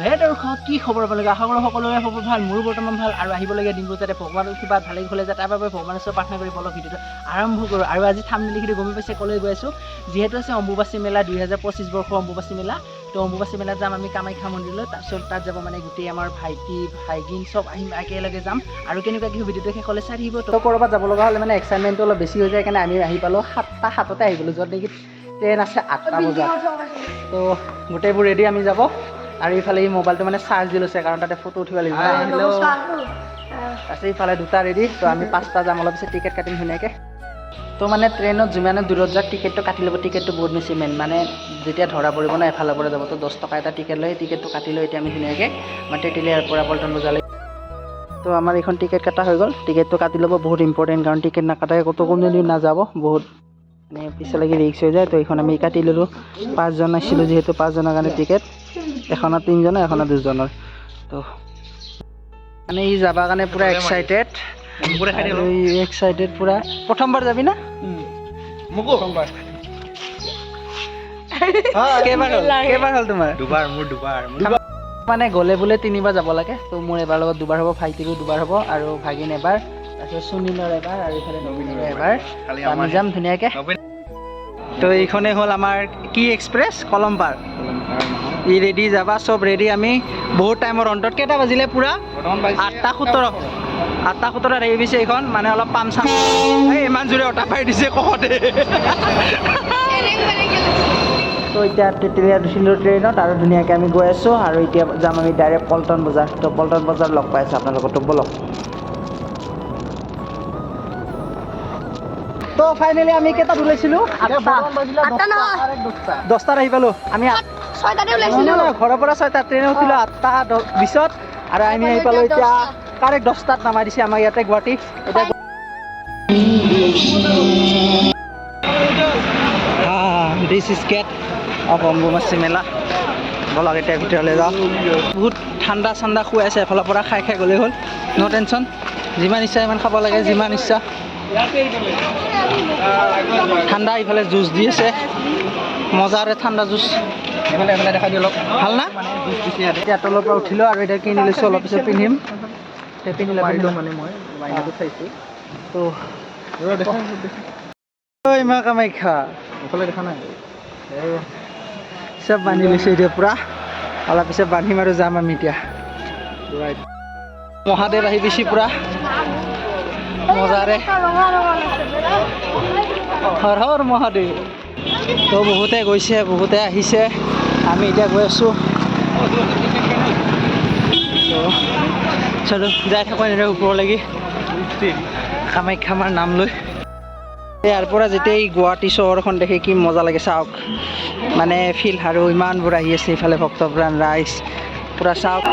তো হে দৰ্শক কি খবৰ আপোনালোকে আশা কৰোঁ সকলোৰে খবৰ ভাল মোৰো বৰ্তমান ভাল। আৰু আহিবলগীয়া দিনবোৰ যাতে ভগৱানৰ কিবা ভালেই হ'লে যাতে তাৰ বাবে ভগৱানৰ ওচৰত প্ৰাৰ্থনা কৰি বলক ভিডিঅ'টো আৰম্ভ কৰোঁ। আৰু আজি থাম লিখিটো গমে পাইছে কলৈ গৈ আছোঁ? যিহেতু আছে অম্বুবাচী মেলা দুহেজাৰ পঁচিছ বৰ্ষৰ অম্বুবাচী মেলা। তো অম্বুবাচী মেলাত যাম আমি কামাখ্যা মন্দিৰলৈ। তাৰপিছত তাত যাব মানে গোটেই আমাৰ ভাইটি ভাইটিন চব আহিম একেলগে যাম। আৰু কেনেকুৱা কি ভিডিঅ'টো শেষলৈ চাই থাকিব। তো ক'ৰবাত যাব লগা হ'লে মানে এক্সাইটমেণ্টটো অলপ বেছি হৈ যায় কাৰণে আমি আহি পালোঁ সাতটা সাততে আহি গ'লোঁ য'ত নেকি ট্ৰেইন আছে আঠটা বজাত। তো গোটেইবোৰ ৰেডি আমি যাব। আৰু ইফালে এই মোবাইলটো মানে চাৰ্জ দি লৈছে কাৰণ তাতে ফটো উঠিব লাগিব। তাৰপিছত ইফালে দুটা ৰেডি তো আমি পাঁচটা যাম অলপ পিছত টিকেট কাটিম ধুনীয়াকৈ। তো মানে ট্ৰেইনত যিমানে দূৰত যাওক টিকেটটো কাটি ল'ব টিকেটটো বহুত বেছি মেইন মানে যেতিয়া ধৰা পৰিব ন এফালৰ পৰা যাব তো দহ টকা এটা টিকেট লৈ টিকেটটো কাটি লৈ এতিয়া আমি ধুনীয়াকৈ মানে তেতেলীয়াৰ পৰা পল্টন বজাৰলৈ তো আমাৰ এইখন টিকেট কটা হৈ গ'ল। টিকেটটো কাটি ল'ব বহুত ইম্পৰ্টেণ্ট কাৰণ টিকেট নাকাটাকৈ ক'তো কোনো দিন নাযাব। বহুত মানে পিছলৈকে ৰিক্স হৈ যায় তো এইখন আমি কাটি ল'লোঁ। পাঁচজন আছিলোঁ যিহেতু পাঁচজনৰ কাৰণে টিকেট এখনত তিনিজনৰ এখনত দুজনৰ তো মানে ই যাবৰ কাৰণে পূৰা এক্সাইটেড এক্সাইটেড পূৰা। প্ৰথমবাৰ যাবি না? মোকো? কেইবাৰ হ'ল? কেইবাৰ হ'ল তোমাৰ? দুবাৰ মোৰ দুবাৰ। মানে গ'লে বোলে তিনিবাৰ যাব লাগে। তো মোৰ এবাৰ লগত দুবাৰ হ'ব ভাইটিৰো দুবাৰ হ'ব আৰু ভাগিন এবাৰ তাৰপিছত সুনীলৰ এবাৰ আৰু ইফালে নবীনৰো এবাৰ। আমি যাম ধুনীয়াকৈ। তো এইখনেই হ'ল আমাৰ কি এক্সপ্ৰেছ? কলমপাৰ। ই ৰেডি যাবা চব ৰেডি আমি বহুত টাইমৰ অন্তত কেইটা বাজিলে পূৰা? আঠটা সোতৰ। আঠটা সোতৰ আহি গৈছে এইখন মানে অলপ পাম চাম। ইমান জোৰে অটা পাই দিছে কওঁতে। তো এতিয়া তেতেলীয়াত উঠিলোঁ ট্ৰেইনত আৰু ধুনীয়াকৈ আমি গৈ আছোঁ আৰু এতিয়া যাম আমি ডাইৰেক্ট পল্টন বজাৰ। তো পল্টন বজাৰ লগ পাই আছোঁ আপোনালোকৰ তো ব'লক। তো ফাইনেলি আমি কেইটাত ওলাইছিলোঁ? দহটাত আহি পালোঁ। আমি ছয়টাতে ওলাইছিলো। ঘৰৰ পৰা ছয়টা ট্ৰেইনত উঠিলোঁ আঠটা বিছত আৰু আমি আহি পালোঁ এতিয়া কাৰেক্ট দহটাত নামাই দিছে আমাৰ ইয়াতে গুৱাহাটী। এতিয়া দিছ ইজ অফ অম্বুবাচী মেলা ব'লক এতিয়া ভিতৰলৈ যাওঁ। বহুত ঠাণ্ডা চাণ্ডা খুৱাই আছে এফালৰ পৰা খাই খাই গ'লেই হ'ল। ন' টেনশ্যন যিমান ইচ্ছা সিমান খাব লাগে যিমান ইচ্ছা। ঠাণ্ডা ইফালে জুচ দি আছে। মজাৰে ঠাণ্ডা জুচ অলপ ভালো না? তলৰ পৰা উঠিলোঁ আৰু এতিয়া কিনি লৈছোঁ অলপ পিছত পিন্ধিম এতিয়া পিন্ধি ল'ব মানে মই চাইছোঁ। তো ৰ'বা দেখা ঐ মা কামাখ্যা এইফালে দেখা নাই? চব বান্ধি লৈছোঁ এতিয়া পূৰা। অলপ পিছত বান্ধিম আৰু যাম আমি এতিয়া। মহাদেৱ আহি বেছি পূৰা। মজাৰে। হৰ হৰ মহাদেৱ। তো বহুতে গৈছে বহুতে আহিছে। আমি এতিয়া গৈ আছোঁ চলো, যাই থাকোঁ এনেদৰে ওপৰলৈকে কামাখ্যা মাৰ নাম লৈ। ইয়াৰ পৰা যেতিয়া এই গুৱাহাটী চহৰখন দেখি কি মজা লাগে চাওক। মানে ফিল আৰু ইমানবোৰ আহি আছে ইফালে ভক্তপ্ৰাণ ৰাইজ পূৰা চাওক।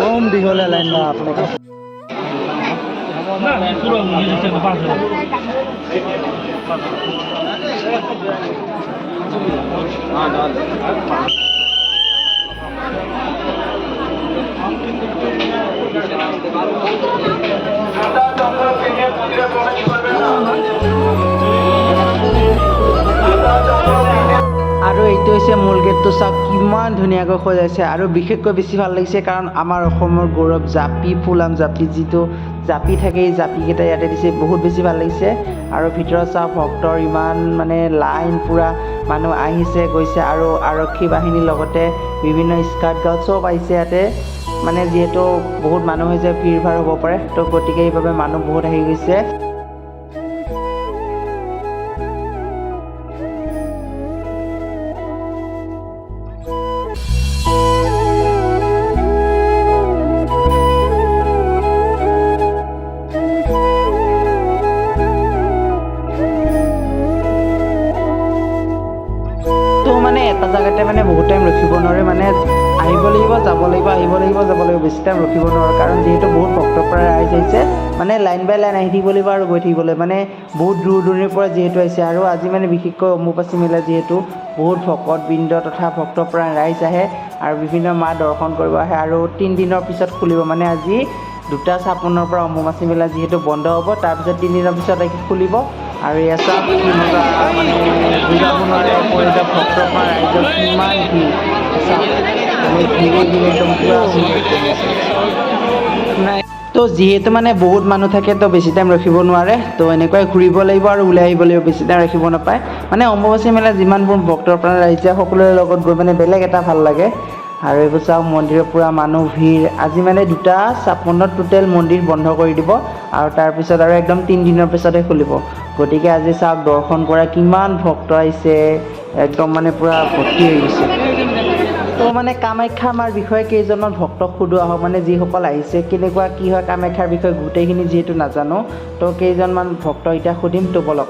বম দীঘলীয়া লাইন না আপোনালোকে আৰু এইটো হৈছে মূল গেটটো চাওক, কিমান ধুনীয়াকৈ সজাইছে আৰু বিশেষকৈ বেছি ভালো লাগিছে কাৰণ আমাৰ অসমৰ গৌৰৱ জাপি ফুলাম জাপি যিটো জাপি থাকে, এই জাপিকেইটা ইয়াতে দিছে, বহুত বেছি ভালো লাগিছে। আৰু ভিতৰত চাওক, ভক্তৰ ইমান মানে লাইন পূৰা মানুহ আহিছে, গৈছে, আৰু আৰক্ষী বাহিনীৰ লগতে বিভিন্ন স্কাৰ্ট গাৰ্ড চব আহিছে ইয়াতে। মানে যিহেতু বহুত মানুহ হৈছে ভিৰ ভাৰ হ'ব পাৰে। তো গতিকে এইবাবে মানুহ বহুত আহি গৈছে। নোৱাৰে মানে আহিব লাগিব যাব লাগিব আহিব লাগিব যাব লাগিব বেছি টাইম ৰখিব নোৱাৰোঁ। কাৰণ যিহেতু বহুত ভক্তৰ পৰা ৰাইজ আহিছে মানে লাইন বাই লাইন আহি থাকিব লাগিব আৰু গৈ থাকিব লাগিব মানে বহুত দূৰ দূৰণিৰ পৰা যিহেতু আহিছে আৰু আজি মানে বিশেষকৈ অম্বুবাচী মেলা যিহেতু বহুত ভকত বৃন্দ তথা ভক্তৰ পৰা ৰাইজ আহে আৰু বিভিন্ন মা দৰ্শন কৰিব আহে আৰু তিনিদিনৰ পিছত খুলিব। মানে আজি দুটা ছাপন্নৰ পৰা অম্বুবাচী মেলা যিহেতু বন্ধ হ'ব তাৰপিছত তিনিদিনৰ পিছত আহি খুলিব। আৰু বুজাব নোৱাৰে পৰিৱেশ ভক্তপ্ৰাণ ৰাইজৰ কিমান ভিৰ। তো যিহেতু মানে বহুত মানুহ থাকে, তো বেছি টাইম ৰখিব নোৱাৰে। তো এনেকুৱাই ঘূৰিব লাগিব আৰু ওলাই আহিব লাগিব, বেছি টাইম ৰাখিব নাপায়। মানে অম্বুবাচী মেলা যিমানবোৰ ভক্তৰ প্ৰাণ ৰাইজে সকলোৰে লগত গৈ মানে বেলেগ এটা ভালো লাগে। আৰু এইবোৰ চাওক, মন্দিৰৰ পূৰা মানুহ ভিৰ। আজি মানে দুটা ছাপন্নত টোটেল মন্দিৰ বন্ধ কৰি দিব। আৰু তাৰপিছত আৰু একদম তিনিদিনৰ পিছতহে খুলিব। গতিকে আজি চাওক, দৰ্শন কৰা কিমান ভক্ত আহিছে। একদম মানে পূৰা ভৰ্তি হৈ গৈছে। তো মানে কামাখ্যা মাৰ বিষয়ে কেইজনমান ভক্তক সোধোৱা হওক মানে যিসকল আহিছে কেনেকুৱা কি হয় কামাখ্যাৰ বিষয়ে গোটেইখিনি যিহেতু নাজানো তো কেইজনমান ভক্ত এতিয়া সুধিম তো বলক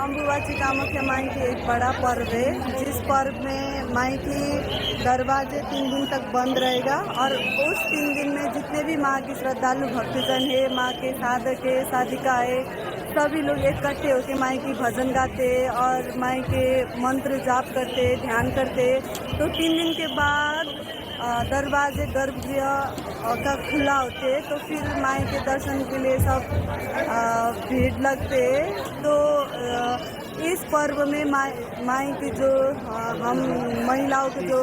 अम्बुबाची कामाख्या माई की एक बड़ा पर्व है जिस पर्व में माई की दरवाजे तीन दिन तक बंद रहेगा और उस तीन दिन में जितने भी माँ के श्रद्धालु भक्तजन है, माँ के साधक है, साधिका है, सभी लोग इकट्ठे होकर माई की भजन गाते और माई के मंत्र जाप करते ध्यान करते तो तीन दिन के बाद दरवाजे गर्भगृह का खुला होते तो फिर माई के दर्शन के लिए सब भीड़ लगते तो इस पर्व में माई माई की जो हम महिलाओं के जो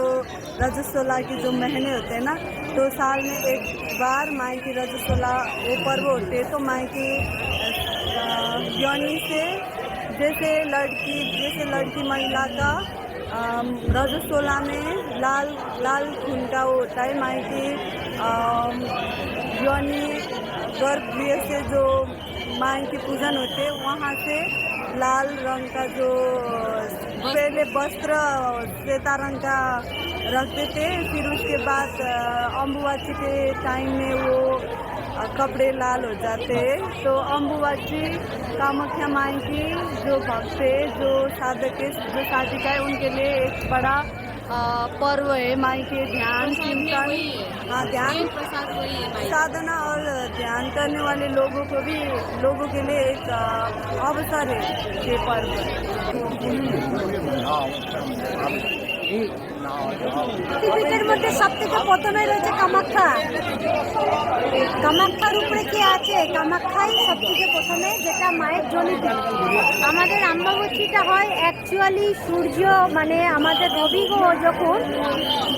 रजस्वला की जो महीने होते हैं ना तो साल में एक बार माई की रजस्वला, वो पर्व होते हैं तो माई की योनि से जैसे लड़की जैसे लड़की महिला का रजस्वला में लाल लाल खून का वो होता है, माई की योनि गर्भगृह से जो माई की पूजन होते हैं, वहाँ से लाल रंग का जो पहले वस्त्र श्वेता रंग का रखते थे फिर उसके बाद अम्बुवाची के टाइम में वो कपड़े लाल हो जाते। तो अम्बुवाची कामाख्या माई की जो भक्त जो साधक जो साधिका है उनके लिए एक बड़ा पर्व है। माई के ध्यान चिंतन हाँ ध्यान साधना और ध्यान करने वाले लोगों को भी लोगों के लिए एक अवसर है ये पर्व। পৃথিবীর মধ্যে সব থেকে প্রথমে রয়েছে কামাখ্যা। কামাখ্যার উপরে কি আছে? কামাখ্যাই সব থেকে প্রথমে, যেটা মায়ের জনিত আমাদের আম্বাবতীটা হয় অ্যাকচুয়ালি সূর্য মানে আমাদের রবি গ্রহ যখন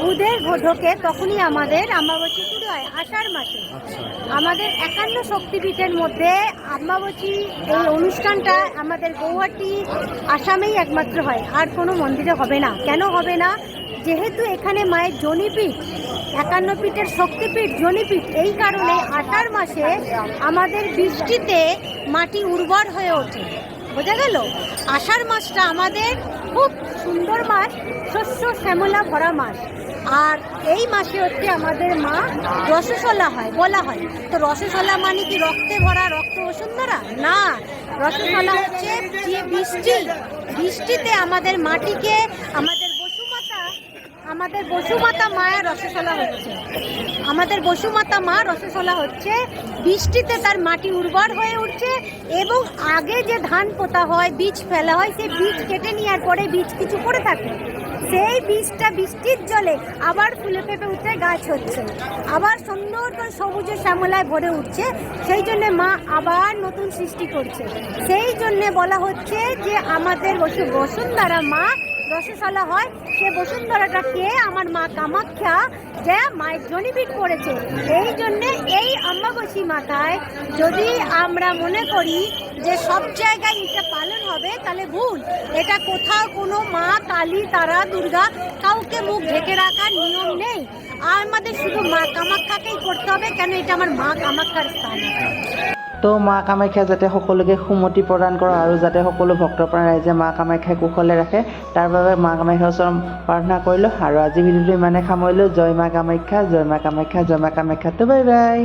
বুধের ঢোকে তখনই আমাদের আম্বাবতী শুরু হয়, আষাঢ় মাসে। আমাদের একান্ন শক্তিপীঠের মধ্যে আম্বাবতী এই অনুষ্ঠানটা আমাদের গৌহাটি আসামেই একমাত্র হয়। আর কোনো মন্দিরে হবে না। কেন হবে না? যেহেতু এখানে মায়ের জনিপীঠ, একান্ন পীঠের শক্তিপীঠ, জনিপীঠ, এই কারণে আষাঢ় মাসে আমাদের বৃষ্টিতে মাটি উর্বর হয়ে ওঠে। বোঝা গেল? আষাঢ় মাসটা আমাদের খুব সুন্দর মাস, শস্য, শ্যামলা, ভরা মাস। আর এই মাসে হচ্ছে আমাদের মা রসসলা হয়, বলা হয়। তো রসসলা মানে কি রক্তে ভরা, রক্ত বসুন্ধরা না রসসলা হচ্ছে যে বৃষ্টি, বৃষ্টিতে আমাদের মাটিকে, আমাদের আমাদের বসুমাতা মায়ের রসসলা হচ্ছে। আমাদের বসুমাতা মা রসসলা হচ্ছে, বৃষ্টিতে তার মাটি উর্বর হয়ে উঠছে এবং আগে যে ধান পোতা হয়, বীজ ফেলা হয়, সেই বীজ কেটে নেওয়ার পরে বীজ কিছু পড়ে থাকে। সেই বীজটা বৃষ্টির জলে আবার ফুলে ফেপে উঠে গাছ হচ্ছে। আবার সুন্দর করে সবুজে শ্যামলায় ভরে উঠছে। সেই জন্যে মা আবার নতুন সৃষ্টি করছে। সেই জন্যে বলা হচ্ছে যে আমাদের বসু বসুন্ধরা মা রসশালা হয়, সে বসুন্ধরাটা বসুন্ধরাটাকে আমার মা কামাখ্যা যা মায়ের জনিবিট করেছে। এই জন্যে এই আম্বাবসী মাথায় যদি আমরা মনে করি যে সব জায়গায় এটা পালন হবে, তাহলে ভুল। এটা কোথাও কোনো মা, কালী, তারা, দুর্গা, কাউকে মুখ ঢেকে রাখার নিয়ম নেই। আর আমাদের শুধু মা কামাখ্যাকেই করতে হবে, কেন এটা আমার মা কামাখ্যার স্থান। তো মা কামাখ্যা যাতে সকলোকে সুমতি প্ৰদান কৰে আৰু যাতে সকলো ভক্তপ্ৰাণ ৰাইজে মা কামাখ্যা কুশলে ৰাখে, তাৰ বাবে মা কামাখ্যাৰ ওচৰত প্ৰাৰ্থনা কৰিলোঁ আৰু আজি ভিডিঅ'টো ইমানে সামৰিলোঁ। জয় মা কামাখ্যা, জয় মা কামাখ্যা, জয় মা কামাখ্যা তো বাই বাই।